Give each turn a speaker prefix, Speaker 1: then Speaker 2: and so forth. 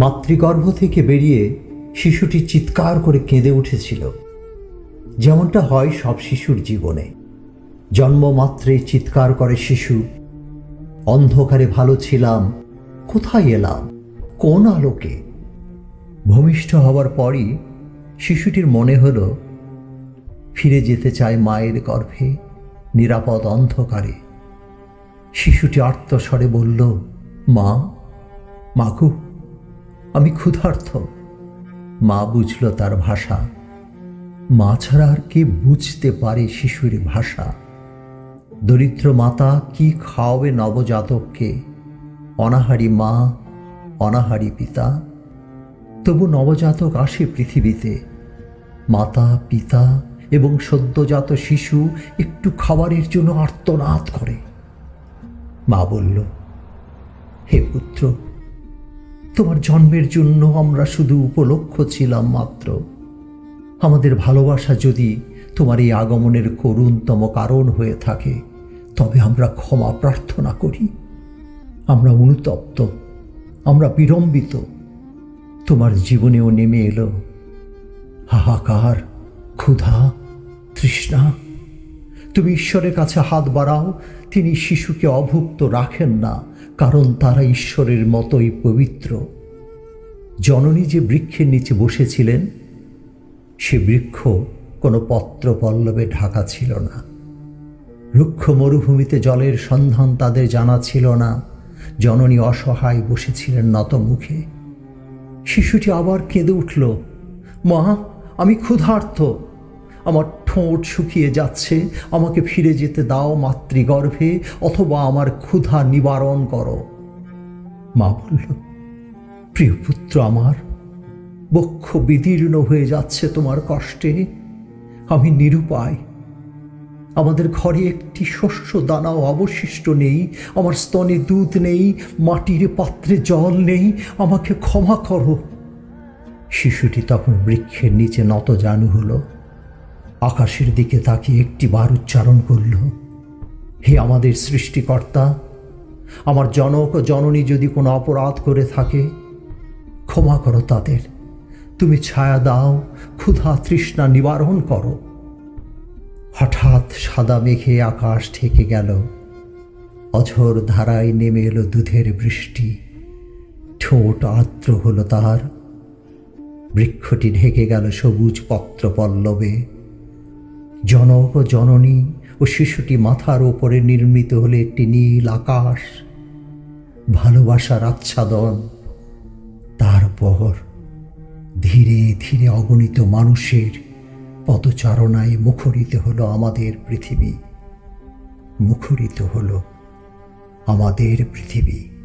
Speaker 1: মাতৃগর্ভ থেকে বেরিয়ে শিশুটি চিৎকার করে কেঁদে উঠেছিল। যেমনটা হয় সব শিশুর জীবনে। জন্মমাত্রে চিৎকার করে শিশু, অন্ধকারে ভালো ছিলাম, কোথায় এলাম? কোন আলোকে? ভূমিষ্ঠ হওয়ার পরই শিশুটির মনে হলো, ফিরে যেতে চায় মায়ের গর্ভে, নিরাপদ অন্ধকারে। শিশুটি আর্তস্বরে বলল, মা মাগু আমি ক্ষুধার্থ মা বুঝল তার ভাষা। মা ছাড়া আর কে বুঝতে পারে শিশুর ভাষা? দরিদ্র মাতা কি খাওয়াবে নবজাতককে? অনাহারি মা, অনাহারি পিতা? তবু নবজাতক আসে পৃথিবীতে। মাতা, পিতা এবং সদ্যজাত শিশু একটু খাবারের জন্য আর্তনাদ করে। মা বলল, হে পুত্র তোমার জন্মের জন্য আমরা শুধু উপলক্ষ ছিলাম মাত্র। আমাদের ভালোবাসা যদি তোমার এই আগমনের করুণতম কারণ হয়ে থাকে, তবে আমরা ক্ষমা প্রার্থনা করি। আমরা অনুতপ্ত, আমরা বিড়ম্বিত। তোমার জীবনেও নেমে এলো। হাহাকার, ক্ষুধা, তৃষ্ণা। তুমি ঈশ্বরের কাছে হাত বাড়াও, তিনি শিশুকে অভুক্ত রাখেন না। কারণ তারা ঈশ্বরের মতোই পবিত্র। জননী যে বৃক্ষের নিচে বসেছিলেন, সে বৃক্ষ কোনো পত্র পল্লবে ঢাকা ছিল না। রুক্ষ মরুভূমিতে জলের সন্ধান তাদের জানা ছিল না। জননী অসহায় বসেছিলেন নত মুখে শিশুটি আবার কেঁদে উঠল, মা, আমি ক্ষুধার্ত। আমার ঠোঁট শুকিয়ে যাচ্ছে। আমাকে ফিরে যেতে দাও মাতৃগর্ভে, অথবা আমার ক্ষুধা নিবারণ করো। মা বলল, প্রিয় পুত্র আমার, বক্ষ বিদীর্ণ হয়ে যাচ্ছে তোমার কষ্টে। আমি নিরুপায়। আমাদের ঘরে একটি শস্য দানাও অবশিষ্ট নেই। আমার স্তনে দুধ নেই, মাটির পাত্রে জল নেই। আমাকে ক্ষমা করো। শিশুটি তখন বৃক্ষের নিচে নত জানু হলো। আকাশের দিকে তাকিয়ে একটি বার উচ্চারণ করল, হে আমাদের সৃষ্টিকর্তা, আমার জনক ও জননী যদি কোনো অপরাধ করে থাকে, ক্ষমা করো তাদের। তুমি ছায়া দাও, ক্ষুধা তৃষ্ণা নিবারণ করো। হঠাৎ সাদা মেঘে আকাশ ঠেকে গেল। অঝোর ধারায় নেমে এলো দুধের বৃষ্টি। ঠোঁট আর্দ্র হলো তার। বৃক্ষটি ঢেকে গেল সবুজ পত্র পল্লবে জনক জননী ও শিশুটি মাথার ওপরে নির্মিত হলে একটি নীল আকাশ ভালোবাসার আচ্ছাদন। তারপর ধীরে ধীরে অগণিত মানুষের পদচারণায় মুখরিত হলো আমাদের পৃথিবী। মুখরিত হলো আমাদের পৃথিবী।